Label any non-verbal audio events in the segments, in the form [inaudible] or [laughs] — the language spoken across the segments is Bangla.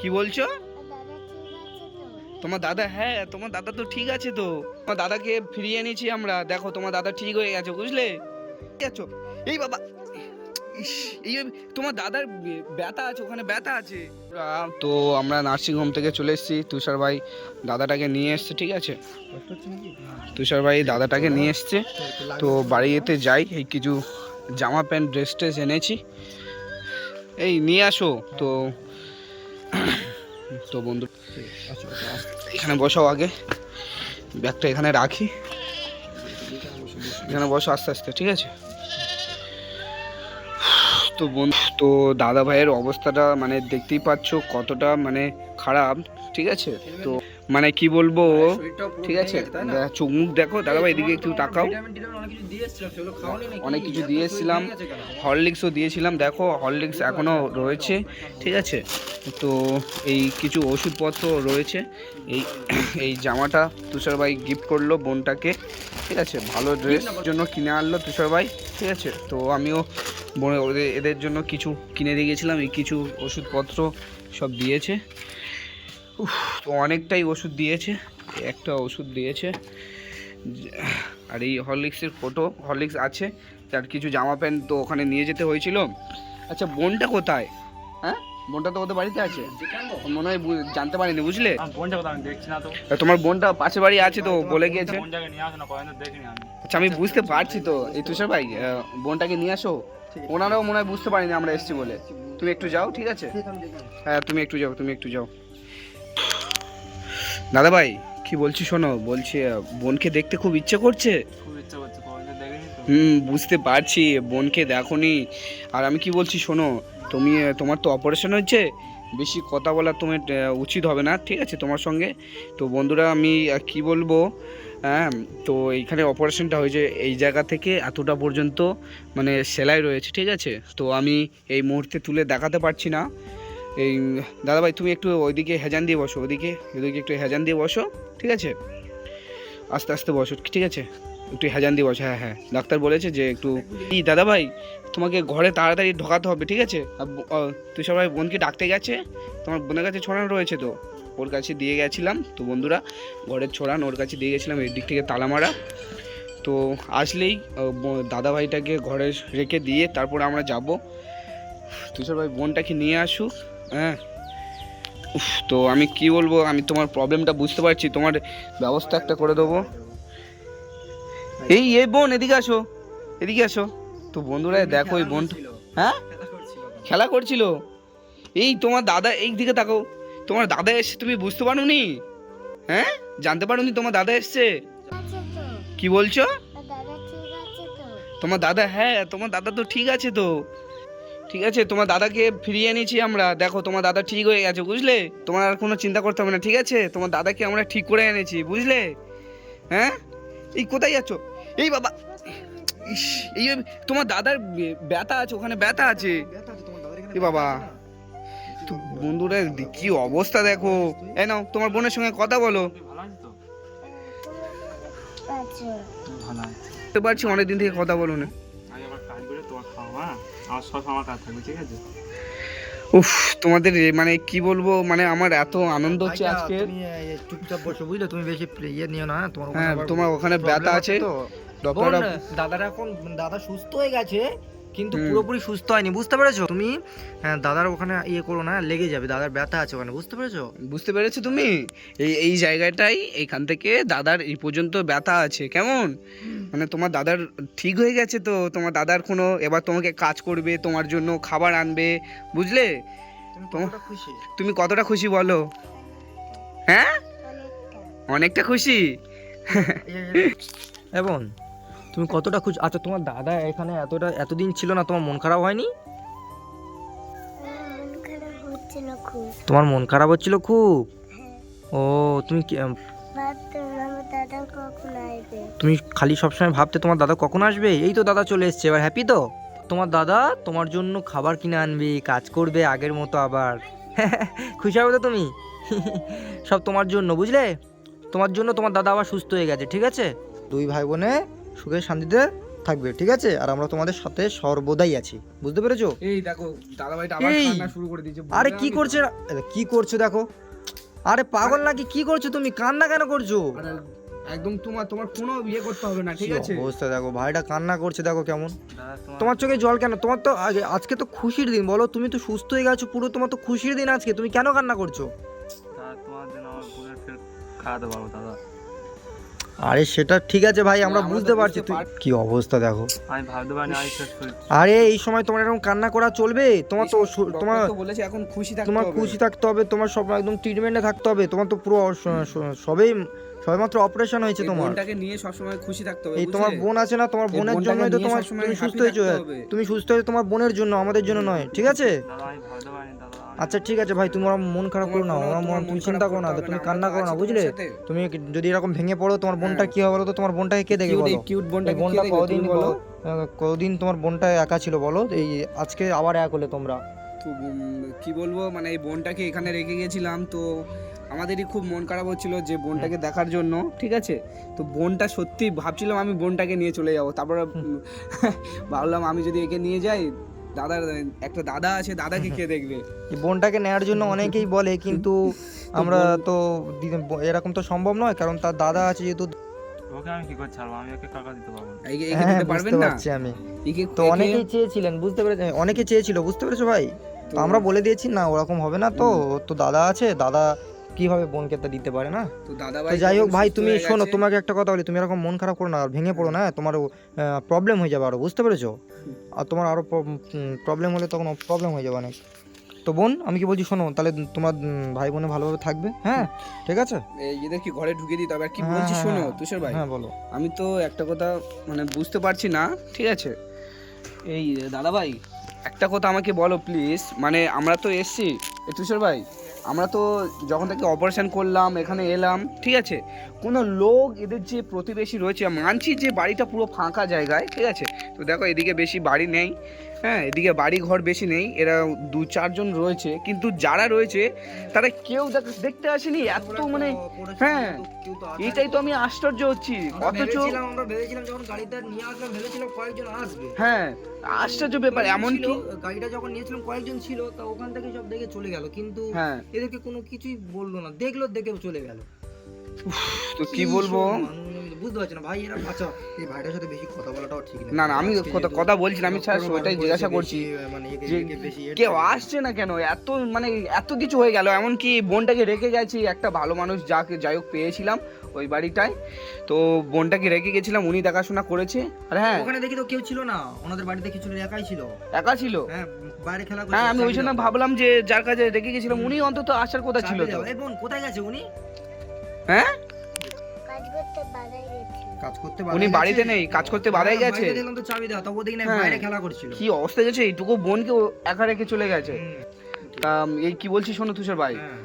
কি বলছো? তোমার দাদা হ্যাঁ তোমার দাদা তো ঠিক আছে তো। তোমার দাদাকে ফিরিয়ে এনেছি আমরা। দেখো, তোমার দাদা ঠিক হয়ে গেছে, বুঝলে? আছো? এই বাবা এই তোমার দাদার ব্যথা আছে, ওখানে ব্যথা আছে। তো আমরা নার্সিং হোম থেকে চলে এসেছি। তুষার ভাই দাদাটাকে নিয়ে এসছে, ঠিক আছে? তুষার ভাই দাদাটাকে নিয়ে এসছে। তো বাড়িতে যাই, এই কিছু জামা প্যান্ট ড্রেস ট্রেস এনেছি। এই, নিয়ে আসো। তো তো বন্ধু, এখানে বসাও আগে। ব্যাগটা এখানে রাখি। এখানে বসো আস্তে আস্তে, ঠিক আছে? তো বন্ধু, তো দাদা ভাইয়ের অবস্থাটা মানে দেখতেই পাচ্ছ কতটা মানে খারাপ, ঠিক আছে? তো মানে কি বলব? ঠিক আছে চোখ মুখ দেখো দাদা ভাই এদিকে একটু তাকাও। অনেক কিছু দিয়ে এসেছিলাম হরলিক্সও দিয়েছিলাম। দেখো হরলিক্স এখনও রয়েছে ঠিক আছে? তো এই কিছু ওষুধপত্র রয়েছে এই [clears throat] এই জামাটা তুষার ভাই গিফট করল বোনটাকে ঠিক আছে? ভালো ড্রেস জন্য কিনে আনলো তুষার ভাই ঠিক আছে? তো আমিও বোন- ওদের এদের জন্য কিছু কিনে দিয়ে গেছিলাম এই কিছু ওষুধপত্র সব দিয়েছে। তো অনেকটাই ওষুধ দিয়েছে একটা ওষুধ দিয়েছে। আর এই হরলিক্সের ফটো হরলিক্স আছে তার কিছু জামা প্যান্ট তো ওখানে নিয়ে যেতে হয়েছিল। আচ্ছা বোনটা কোথায়? হ্যাঁ? বোনটা তো ওদের বাড়িতে আছে? মনে হয় জানতে পারিনি বুঝলে? বোনটা দেখছি না তোমার বোনটা পাশের বাড়ি আছে তো বলে গিয়েছে। আচ্ছা আমি বুঝতে পারছি তো। এই তুষার ভাই বোনটাকে নিয়ে আসো। ওনারাও মনে হয় বুঝতে পারিনি আমরা এসেছি বলে। তুমি একটু যাও ঠিক আছে? হ্যাঁ তুমি একটু যাও তুমি একটু যাও। দাদা ভাই কি বলছি শোনো বলছি বোনকে দেখতে খুব ইচ্ছে করছে? হুম বুঝতে পারছি বোনকে দেখোনি। আর আমি কি বলছি শোনো তুমি তোমার তো অপারেশন হচ্ছে বেশি কথা বলা তোমার উচিত হবে না ঠিক আছে তোমার সঙ্গে? তো বন্ধুরা আমি কি বলব হ্যাঁ তো এইখানে অপারেশনটা হয়েছে এই জায়গা থেকে এতটা পর্যন্ত মানে সেলাই রয়েছে ঠিক আছে? তো আমি এই মুহূর্তে তুলে দেখাতে পারছি না। এই, দাদাভাই, তুমি একটু ওইদিকে হেজান দিয়ে বসো ওইদিকে ওইদিকে একটু হেজান দিয়ে বসো, ঠিক আছে? আস্তে আস্তে বসো, ঠিক আছে? একটু হেজান দিয়ে বসো হ্যাঁ হ্যাঁ। ডাক্তার বলেছে যে একটু কি দাদা ভাই তোমাকে ঘরে তাড়াতাড়ি ঢোকাতে হবে, ঠিক আছে? তুই সবাই বোনকে ডাকতে গেছে, তোমার বোনের কাছে ছড়ানো রয়েছে তো? ওর কাছে দিয়ে গেছিলাম, তো বন্ধুরা ঘরের ছড়ান, ওর কাছে দিয়ে গেছিলাম এই দিক থেকে তালা মারা। তো আসলেই দাদা ভাইটাকে ঘরে রেখে দিয়ে তারপর আমরা যাব। তুষার ভাই বোনটাকে নিয়ে আসুক হ্যাঁ। উফ, তো আমি কি বলব? আমি তোমার প্রবলেমটা বুঝতে পারছি। তোমার ব্যবস্থা একটা করে দেবো। এই এই বোন এদিকে আসো। এদিকে আসো। তো বন্ধুরা দেখো এই বোন হ্যাঁ? খেলা করছিল এই তোমার দাদা এই দিকে তাকো তোমার দাদা এসছে তুমি বুঝতে পারো নি হ্যাঁ? জানতে পারো নি তোমার দাদা এসছে? কি বলছো? দাদা ঠিক আছে তো। তোমার দাদা হ্যাঁ তোমার দাদা তো ঠিক আছে তো। ঠিক আছে তোমার দাদাকে ফিরিয়ে এনেছি আমরা। দেখো তোমার দাদা ঠিক হয়ে গেছে বুঝলে? তোমার আর কোনো চিন্তা করতে হবে না ঠিক আছে? তোমার দাদাকে আমরা ঠিক করে এনেছি বুঝলে? হ্যাঁ? এই কোথায় যাচ্ছ? এই বাবা ইস, এই তোমার দাদার ব্যথা আছে ওখানে ব্যথা আছে। এ বাবা তো বন্ধুরা কি অবস্থা দেখো। এই নাও তোমার বোনের সঙ্গে কথা বলো। তো আচ্ছা। বুঝতে পারছি অনেকদিন থেকে কথা বলো না। আমি আবার কাজ করে তোমার খাওয়া আমার সব আমার কাজ থাকবে ঠিক আছে? উফ তোমাদের মানে কি বলব মানে আমার এত আনন্দ হচ্ছে আজকে। চুপচাপ বসে বুঝলে? তুমি বেশি প্লে- ইয়ে নিও না? তোমার ওখানে হ্যাঁ তোমার ওখানে ব্যথা আছে। তো। ডক্টররা এখন দাদা সুস্থ হয়ে গেছে কিন্তু পুরোপুরি সুস্থ হয়নি বুঝতে পেরেছ? তুমি হ্যাঁ, দাদার ওখানে ইয়ে করো না লেগে যাবে দাদার ব্যথা আছে ওখানে বুঝতে পেরেছ? বুঝতে পেরেছ তুমি? এই এই জায়গাটাই এখান থেকে দাদার এই পর্যন্ত ব্যথা আছে কেমন? মানে তোমার দাদার ঠিক হয়ে গেছে তো? তোমার দাদার কোনো এবার তোমাকে কাজ করবে তোমার জন্য খাবার আনবে বুঝলে? তুমি তোমার- কতটা খুশি? তুমি কতটা খুশি বলো? হ্যাঁ? অনেকটা। অনেকটা খুশি? এবং [laughs] তুমি কতটা খুশি? আচ্ছা তোমার দাদা এখানে এতটা এতদিন ছিল না তোমার মন খারাপ হয়নি? মন তোমার মন খারাপ হচ্ছিল খুব? ও তুমি তুমি খালি সবসময় ভাবতে তোমার দাদা কখন আসবে? এই তো দাদা চলে এসছে এবার হ্যাপি তো? তোমার দাদা তোমার জন্য খাবার কিনে আনবে কাজ করবে আগের মতো আবার। [laughs] খুশি হবে তো তুমি? [laughs] সব তোমার জন্য বুঝলে? তোমার জন্য তোমার দাদা আবার সুস্থ হয়ে গেছে ঠিক আছে? দুই ভাই বোনে সুখে শান্তিতে থাকবে ঠিক আছে? আর আমরা তোমাদের সাথে সর্বদাই আছি। বুঝতে পেরেছ? এই দেখো দাদা ভাইটা আবার কান্না শুরু করে দিয়েছে আরে কি করছে? কি করছ দেখো? আরে পাগল নাকি? কি করছ তুমি? কান্না কেন করছ? একদম তোমার তোমার কোনো ইয়ে করতে হবে না ঠিক আছে? অবস্থা দেখো? ভাইটা কান্না করছে দেখো কেমন। তোমার তোমার চোখে জল কেন? তোমার তো আগে আজকে তো খুশির দিন বলো? তুমি তো সুস্থ হয়ে গেছো পুরো তোমার তো খুশির দিন আজকে। তুমি কেন কান্না করছ? তোমার জন্য আমার বোনের ফের খাওয়াতে পারব দাদা। আরে সেটা ঠিক আছে ভাই আমরা বুঝতে পারছি তুই কি অবস্থা দেখো। আমি ভাবতে পারিনি আমি শেষ করি আরে এই সময় তোমার এরকম কান্না করা চলবে? তোমার তো সু- তোমার তো বলেছে এখন খুশি থাকতে তোমার হবে। খুশি থাকতে হবে তোমার সব একদম ট্রিটমেন্টে থাকতে হবে তোমার তো পুরো অস- স- সবেই সবেমাত্র অপারেশন হয়েছে এই তোমার। বোনটাকে নিয়ে সবসময় খুশি থাকতে হবে এই তোমার বুঝলে? বোন আছে না তোমার এই বোনের বোনটাকে জন্যই তো নিয়ে তোমার সবসময় তুমি happy সুস্থ হয়েছো। থাকতে হবে। তুমি সুস্থ হয়েছো তোমার বোনের জন্য আমাদের জন্য নয় ঠিক আছে? দাদা আমি ভাবতে পারিনি। আচ্ছা ঠিক আছে ভাই তুমি মন খারাপ করো না তোমার মন- তুমি চিন্তা করো না তুমি কান্না করো না বুঝলে? তুমি যদি এরকম ভেঙে পড়ো তোমার বোনটা কি হবে বলো তো? তোমার বোনটাকে কে দেখে বলো? এই cute বোনটাকে এই কে বোনটা দেখবে? কদিন বলো? কদিন তোমার বোনটা একা ছিল বলো? এই আজকে আবার এক হলে তোমরা। তো কি বলব? মানে এই বোনটাকে এখানে রেখে গেছিলাম তো আমাদেরই খুব মন খারাপ হচ্ছিল যে বোনটাকে দেখার জন্য ঠিক আছে? তো বোনটা সত্যি ভাবছিলাম আমি বোনটাকে নিয়ে চলে যাব। তারপরে [laughs] ভাবলাম আমি যদি একে নিয়ে যাই দাদার একটা দাদা আছে দাদাকে [laughs] কে দেখবে। বোনটাকে নেওয়ার জন্য অনেকেই বলে কিন্তু [laughs] আমরা তো এরকম তো সম্ভব নয় কারণ তার দাদা আছে যেহেতু। ওকে আমি কি করে ছাড়বো? আমি ওকে টাকা দিতে পারব না। একে একে হ্যাঁ দিতে পারবেন না? পারছি আমি। তো অনেকেই চেয়েছিলেন বুঝতে পেরেছেন অনেকে চেয়েছিল বুঝতে পেরেছ ভাই? তো- আমরা বলে দিয়েছি না ওরকম হবে না তো। তো দাদা আছে দাদা কীভাবে বোনকে তা দিতে পারে না? তো দাদা ভাই যাই হোক ভাই তুমি শোনো তোমাকে একটা কথা বলি তুমি এরকম মন খারাপ করো না আর ভেঙে পড়ো না তোমার প্রবলেম হয়ে যাবে আরও বুঝতে পেরেছ? আর তোমার আরও প্রবলেম হলে তখন প্রবলেম হয়ে যাবে অনেক। তো বোন আমি কি বলছি শোনো তাহলে তোমার ভাই বোনে ভালোভাবে থাকবে হ্যাঁ? ঠিক আছে? এই এদের কি ঘরে ঢুকে দিতে হবে কি বলছি হ্যাঁ, শোনো হ্যাঁ। তুষার ভাই। হ্যাঁ বলো। আমি তো একটা কথা মানে বুঝতে পারছি না ঠিক আছে? এই দাদা ভাই একটা কথা আমাকে বলো প্লিজ মানে আমরা তো এসছি তুষার ভাই আমরা তো যখন থেকে অপারেশন করলাম, এখানে এলাম, ঠিক আছে? কোনো লোক এদের যে প্রতিবেশী রয়েছে মানছি যে বাড়িটা পুরো ফাঁকা জায়গায়, ঠিক আছে? তো দেখো এদিকে বেশি বাড়ি নেই। হ্যাঁ এদিকে বাড়ি ঘর বেশি নেই এরা দু চারজন রয়েছে কিন্তু যারা রয়েছে তারা কেউ দেখ- দেখতে আসেনি এত মানে হ্যাঁ এটাই তো আমি আশ্চর্য হচ্ছি অথচ আমরা ভেবেছিলাম যখন গাড়িটা নিয়ে আসলাম ভেবেছিলাম কয়েকজন আসবে। হ্যাঁ আশ্চর্য ব্যাপার এমন কি গাড়িটা যখন নিয়েছিলাম কয়েকজন ছিল তা ওখান থেকে সব দেখে চলে গেল কিন্তু হ্যাঁ। এদেরকে কোনো কিছুই বলল না দেখল দেখে চলে গেল। তো কি বলব? বুঝতে পারছি না। ভাই এরা বাঁচা এই ভাইটার সাথে বেশি কথা বলাটাও ঠিক না, না, আমি কথা- যেহেতু কথা বলছি না, আমি স্যার করেছে জিজ্ঞাসা করছি মানে যে এ কেউ আসছে না কেন? এত মানে এত কিছু হয়ে গেল এমনকি বোনটাকে রেখে গেছি একটা ভালো মানুষ যাকে যাই হোক পেয়েছিলাম ওই বাড়িটায়। তো বোনটাকে রেখে গেছিলাম উনি দেখাশোনা করেছে। আর হ্যাঁ। ওখানে দেখি তো কেউ ছিল না ওনাদের বাড়িতে কিছু একাই ছিল। একা ছিল? হ্যাঁ বাইরে খেলা হ্যাঁ আমি ওই জন্য ভাবলাম যে যার কাছে রেখে গেছিলাম উনি অন্তত আসার কথা ছিল তো। এই বোন কোথায় গেছে উনি? হ্যাঁ? কাজ করতে কাজ করতে উনি বাড়িতে নেই কাজ করতে বাড়াই গেছে। হ্যাঁ, দেখলাম তো চাবি দেওয়া তবু দেখি না হ্যাঁ। বাইরে খেলা করছিল। কি অবস্থা গেছে এইটুকু বোনকে একা রেখে চলে গেছে। তা এই কি বলছি শোনো তুষার ভাই? হ্যাঁ।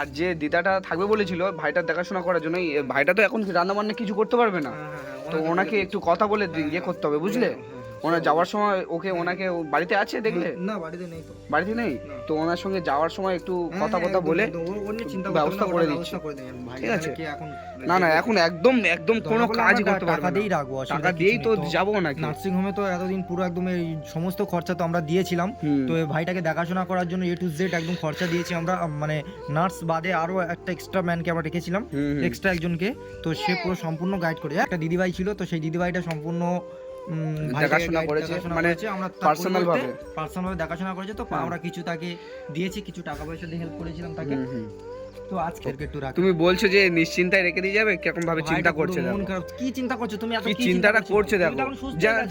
আর যে দিদাটা থাকবে বলেছিল ভাইটার দেখাশোনা করার জন্য ভাইটা তো এখন রান্না বান্না কিছু করতে পারবে না। হ্যাঁ, হ্যাঁ, তো ওনাকে একটু কথা বলে ইয়ে করতে হবে বুঝলে? হ্যাঁ, হ্যাঁ, ওনার যাওয়ার সময় ওকে ওনাকে ও বাড়িতে আছে দেখলে? না বাড়িতে নেই তো। বাড়িতে নেই? তো ওনার সঙ্গে যাওয়ার সময় একটু হ্যাঁ, কথা হ্যাঁ, কথা বলে চিন্তা করতে ব্যবস্থা করে দিচ্ছি। ঠিক আছে। না না এখন একদম একদম কোনো আমরা করতে পারবে টাকা দিয়েই রাখব টাকা দিয়েই তো যাব নাকি? নার্সিং হোমে তো এতদিন পুরো একদম এই সমস্ত খরচা তো আমরা দিয়েছিলাম। তো এই ভাইটাকে দেখাশোনা করার জন্য এ টু জেড একদম খরচা দিয়েছি আমরা। মানে নার্স বাদে আরও একটা এক্সট্রা ম্যানকে আমরা রেখেছিলাম। এক্সট্রা একজনকে। তো সে পুরো সম্পূর্ণ গাইড করে। একটা দিদিভাই ছিল তো সেই দিদিভাইটা সম্পূর্ণ দেখাশোনা করেছে, মানে পার্সোনাল ভাবে। পার্সোনাল ভাবে দেখাশোনা করেছে তো হ্যাঁ। আমরা কিছু তাকে দিয়েছি কিছু টাকা পয়সা দিয়ে হেল্প করেছিলাম তাকে। তো আজকে একটু রাখি। তুমি বলছো যে নিশ্চিন্তায় রেখে দিয়ে যাবে? কীরকম ভাবে চিন্তা করছে মন খারাপ। কি চিন্তা করছ তুমি? এত কি চিন্তাটা করছে? দেখো।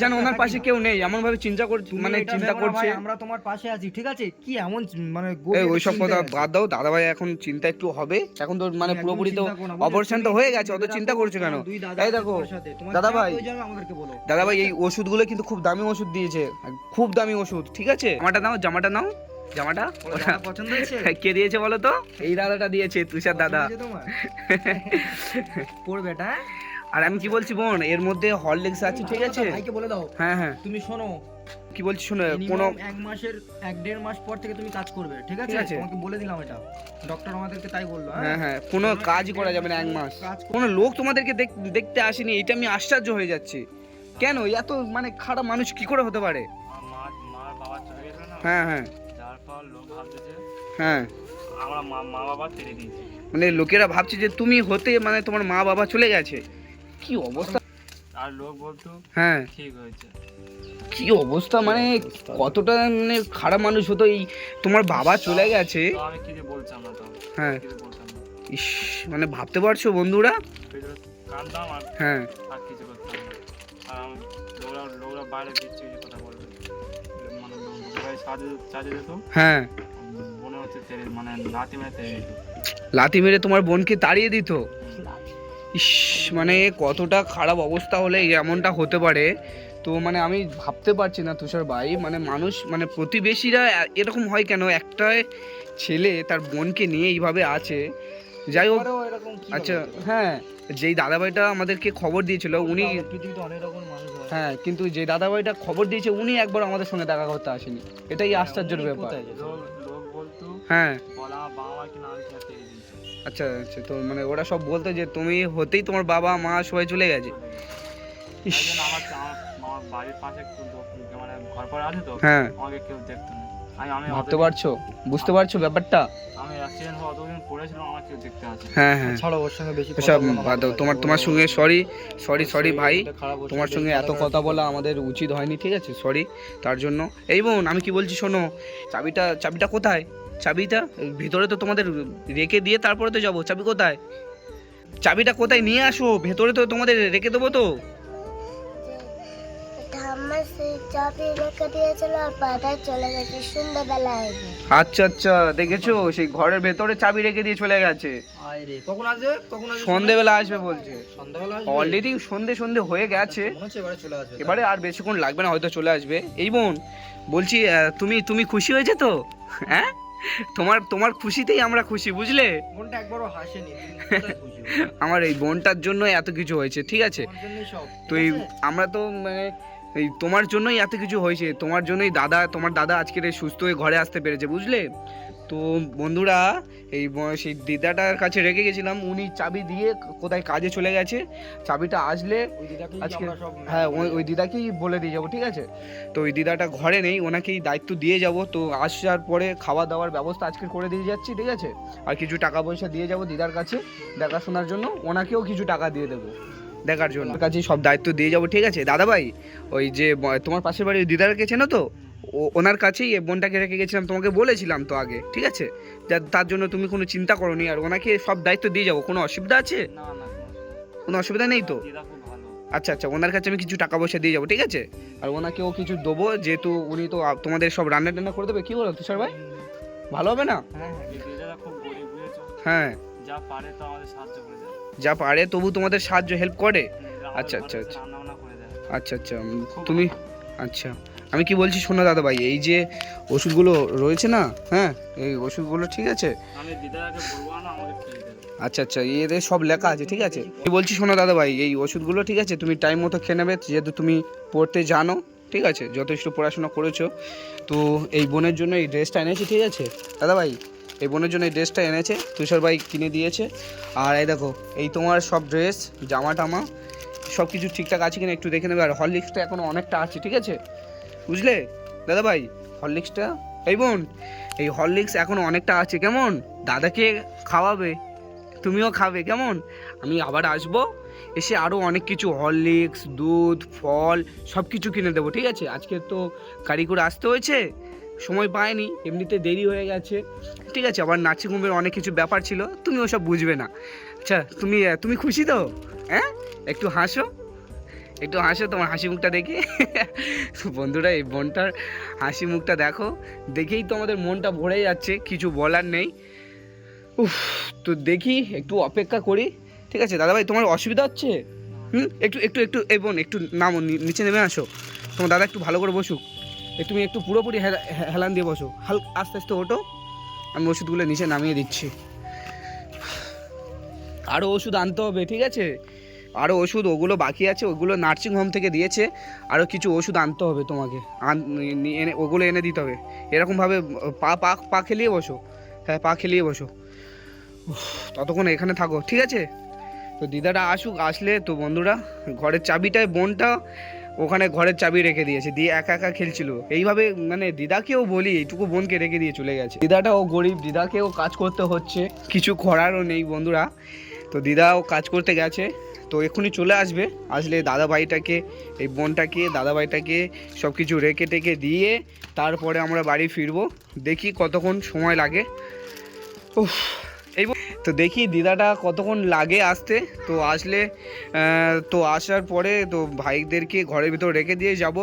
যেন ওনার পাশে কেউ নেই এমন ভাবে চিন্তা করছে মানে চিন্তা করছে। আমরা তোমার পাশে আছি ঠিক আছে? কি এমন মানে ওইসব চিন্তায় কথা বাদ দাও দাদা ভাই এখন চিন্তা একটু হবে। এখন তো মানে পুরোপুরি তো? অপারেশন তো হয়ে গেছে অত চিন্তা করছ কেন? এই দেখো দাদা ভাই দাদা ভাই এই ওষুধগুলো কিন্তু খুব দামি ওষুধ দিয়েছে খুব দামি ওষুধ ঠিক আছে? জামাটা নাও জামাটা নাও। জামাটা? পছন্দ হয়েছে কে দিয়েছে বলো তো? এই দাদাটা দিয়েছে তুষার দাদা। পড়বে এটা? হ্যাঁ? আর আমি কি বলছি বোন এর মধ্যে হরলিক্স আছে ঠিক আছে? ভাইকে বলে দাও। হ্যাঁ হ্যাঁ। তুমি শোনো কি বলছি শোনো কোনো এক মাসের এক দেড় মাস পর থেকে তুমি কাজ করবে ঠিক আছে? তোমাকে বলে দিলাম এটা। ডক্টর আমাদেরকে তাই বলল হ্যাঁ? হ্যাঁ কোনো কাজই করা যাবে না এক মাস। কাজ কোনো লোক তোমাদেরকে দেখ- দেখতে আসেনি এটা আমি আশ্চর্য হয়ে যাচ্ছি। কেন? এত মানে খারাপ মানুষ কি করে হতে পারে? হ্যাঁ হ্যাঁ। হ্যাঁ আমরা মা মা বাবা ছেড়ে দিয়েছি মানে লোকেরা ভাবছে যে তুমি হতে মানে তোমার মা বাবা চলে গেছে কি অবস্থা আর লোক বলতো হ্যাঁ ঠিক হয়েছে কি অবস্থা মানে কতটা মানে খারাপ মানুষ হতো এই তোমার বাবা চলে গেছে না তো হ্যাঁ ইস মানে ভাবতে পারছ বন্ধুরা আর হ্যাঁ আর কিছু করতাম আর লোকরা লোকরা বাইরে দিচ্ছে কথা বলবে মানে সাজে সাজে যেত হ্যাঁ মনে লাথি মেরে লাথি মেরে তোমার বোনকে তাড়িয়ে দিত? ইস মানে কতটা খারাপ অবস্থা হলে এমনটা হতে পারে। তো মানে আমি ভাবতে পারছি না তুষার ভাই মানে মানুষ মানে প্রতিবেশীরা এরকম হয় কেন? একটা ছেলে তার বোনকে নিয়ে এইভাবে আছে। যাই হোক আচ্ছা হ্যাঁ যেই দাদাভাইটা আমাদেরকে খবর দিয়েছিল উনি হয় হ্যাঁ কিন্তু যে দাদাভাইটা খবর দিয়েছে উনি একবার আমাদের সঙ্গে দেখা করতে আসেনি। এটাই আশ্চর্যের ব্যাপার। হ্যাঁ। আচ্ছা আচ্ছা তো মানে ওরা সব বলতো যে তুমি হতেই তোমার বাবা মা সবাই চলে গেছে। মানে ঘর পর আছে তো হ্যাঁ। আমাকে কেউ দেখতো না। আমি আমি ভাবতে পারছ? বুঝতে পারছ ব্যাপারটা? হ্যাঁ হ্যাঁ। সব বাদ তোমার তোমার সঙ্গে সরি সরি সরি ভাই। তোমার সঙ্গে এত কথা বলা আমাদের উচিত হয়নি ঠিক আছে? সরি তার জন্য। এই বোন আমি কি বলছি শোনো? চাবিটা চাবিটা কোথায়? চাবিটা ভিতরে তো তোমাদের রেখে দিয়ে তারপরে তো যাব। চাবি কোথায়? চাবিটা কোথায় নিয়ে আসো? ভেতরে তো তোমাদের রেখে দেবো তো। আচ্ছা আচ্ছা দেখেছ? সেই ঘরের ভেতরে চাবি রেখে দিয়ে চলে গেছে। সন্ধেবেলা আসবে? বলছে। সন্ধ্যাবেলা অলরেডি সন্ধে সন্ধে হয়ে গেছে। আসবে এবারে আর বেশিক্ষণ লাগবে না হয়তো চলে আসবে। এই বোন বলছি তুমি তুমি খুশি হয়েছে তো? হ্যাঁ? তোমার তোমার খুশিতেই আমরা খুশি বুঝলে? মনটা একবারও হাসেনি? [laughs] আমার এই বোনটার জন্য এত কিছু হয়েছে ঠিক আছে? তো এই আমরা তো মানে এই তোমার জন্যই এত কিছু হয়েছে তোমার জন্যই দাদা তোমার দাদা আজকের এই সুস্থ হয়ে ঘরে আসতে পেরেছে বুঝলে? তো বন্ধুরা এই সেই দিদাটার কাছে রেখে গেছিলাম। উনি চাবি দিয়ে কোথায় কাজে চলে গেছে। চাবিটা আসলে আজকে হ্যাঁ ওই ওই দিদাকেই বলে দিয়ে যাব ঠিক আছে? তো ওই দিদাটা ঘরে নেই ওনাকেই দায়িত্ব দিয়ে যাব। তো আসার পরে খাওয়া দাওয়ার ব্যবস্থা আজকে করে দিয়ে যাচ্ছি ঠিক আছে? আর কিছু টাকা পয়সা দিয়ে যাব দিদার কাছে দেখাশোনার জন্য। ওনাকেও কিছু টাকা দিয়ে দেবো দেখার জন্য। কাছে সব দায়িত্ব দিয়ে যাব ঠিক আছে? দাদা ভাই ওই যে তোমার পাশের বাড়ি ওই দিদারকে চেনো তো? ওনার কাছেই এই বোনটাকে রেখে গেছিলাম তোমাকে বলেছিলাম তো আগে ঠিক আছে? তার জন্য তুমি কোনো চিন্তা করো নি আর ওনাকে সব দায়িত্ব দিয়ে যাব কোনো অসুবিধা আছে? কোনো অসুবিধা নেই তো? আচ্ছা আচ্ছা ওনার কাছে আমি কিছু টাকা পয়সা দিয়ে যাব ঠিক আছে? আর ওনাকেও কিছু দেবো যেহেতু উনি তো তোমাদের সব রান্না টান্না করে দেবে কি বলো তুষার ভাই? ভালো হবে না? হ্যাঁ হ্যাঁ হ্যাঁ। যা পারে তবু তোমাদের সাহায্য হেল্প করে? আচ্ছা, আচ্ছা, আচ্ছা। দেয়। আচ্ছা আচ্ছা তুমি আচ্ছা। আমি কি বলছি শোনো দাদা ভাই এই যে ওষুধগুলো রয়েছে না হ্যাঁ এই ওষুধগুলো ঠিক আছে? আমি দিদাকে বলব না আমাকে আচ্ছা আচ্ছা এদের সব লেখা আছে ঠিক আছে? আমি বলছি শোনো দাদা ভাই এই ওষুধগুলো ঠিক আছে তুমি টাইম মতো খেয়ে নেবে যেহেতু তুমি পড়তে জানো ঠিক আছে যথেষ্ট পড়াশোনা করেছ তো এই বোনের জন্য এই ড্রেসটা এনেছি ঠিক আছে? দাদা ভাই এই বোনের জন্য এই ড্রেসটা এনেছে তুষার ভাই কিনে দিয়েছে আর এই দেখো এই তোমার সব ড্রেস জামা টামা সব কিছু ঠিকঠাক আছে কিনা একটু দেখে নেবে আর হরলিক্সটা এখনও অনেকটা আছে ঠিক আছে? বুঝলে? দাদা ভাই হরলিক্সটা? এই বোন, এই হরলিক্স এখনও অনেকটা আছে, কেমন? দাদাকে খাওয়াবে, তুমিও খাবে, কেমন? আমি আবার আসব, এসে আরও অনেক কিছু, হরলিক্স, দুধ, ফল সব কিছু কিনে দেবো, ঠিক আছে? আজকে তো গাড়ি করে আসতে হয়েছে, সময় পাইনি, এমনিতে দেরি হয়ে গেছে, ঠিক আছে? আবার নাচি নাচিকুম্বের অনেক কিছু ব্যাপার ছিল তুমি ওসব বুঝবে না। আচ্ছা তুমি তুমি খুশি তো? হ্যাঁ? একটু হাসো। একটু হাসো তোমার হাসি মুখটা দেখে। বন্ধুরা, এই বোনটার হাসি মুখটা দেখো। দেখেই তো আমাদের মনটা ভরে যাচ্ছে, কিছু বলার নেই। উফ, তো দেখি, একটু অপেক্ষা করি, ঠিক আছে? দাদা ভাই তোমার অসুবিধা হচ্ছে? হুম? একটু একটু একটু এই বোন, একটু নামো নিচে নেমে আসো। তোমার দাদা একটু ভালো করে বসুক। তুমি একটু পুরোপুরি হেলা- হেলান দিয়ে বসো। হালকা আস্তে আস্তে ওঠো। আমি ওষুধগুলো নিচে নামিয়ে দিচ্ছি। আরও ওষুধ আনতে হবে, ঠিক আছে? আরও ওষুধ ওগুলো বাকি আছে, ওগুলো নার্সিং হোম থেকে দিয়েছে আরও কিছু ওষুধ আনতে হবে তোমাকে। এনে, ওগুলো এনে দিতে হবে। এরকমভাবে, পা পা পা খেলিয়ে বসো। হ্যাঁ পা খেলিয়ে বসো। ততক্ষণ এখানে থাকো, ঠিক আছে? তো দিদাটা আসুক, আসলে তো বন্ধুরা, ঘরের চাবিটায় বোনটা ওখানে ঘরের চাবি রেখে দিয়েছে, দিয়ে একা একা খেলছিল। এইভাবে মানে দিদাকেও বলি, এইটুকু বোনকে রেখে দিয়ে চলে গেছে। দিদাটাও গরিব, দিদাকেও কাজ করতে হচ্ছে, কিছু করারও নেই বন্ধুরা। তো দিদাও কাজ করতে গেছে। তো এক্ষুনি চলে আসবে। আসলে দাদা ভাইটাকে এই বোনটাকে দাদা ভাইটাকে সব কিছু রেখে টেকে দিয়ে তারপরে আমরা বাড়ি ফিরবো। দেখি কতক্ষণ সময় লাগে। উফ, এই তো দেখি দিদাটা কতক্ষণ লাগে আসতে। তো আসলে তো আসার পরে তো ভাইদেরকে ঘরের ভিতর রেখে দিয়ে যাব।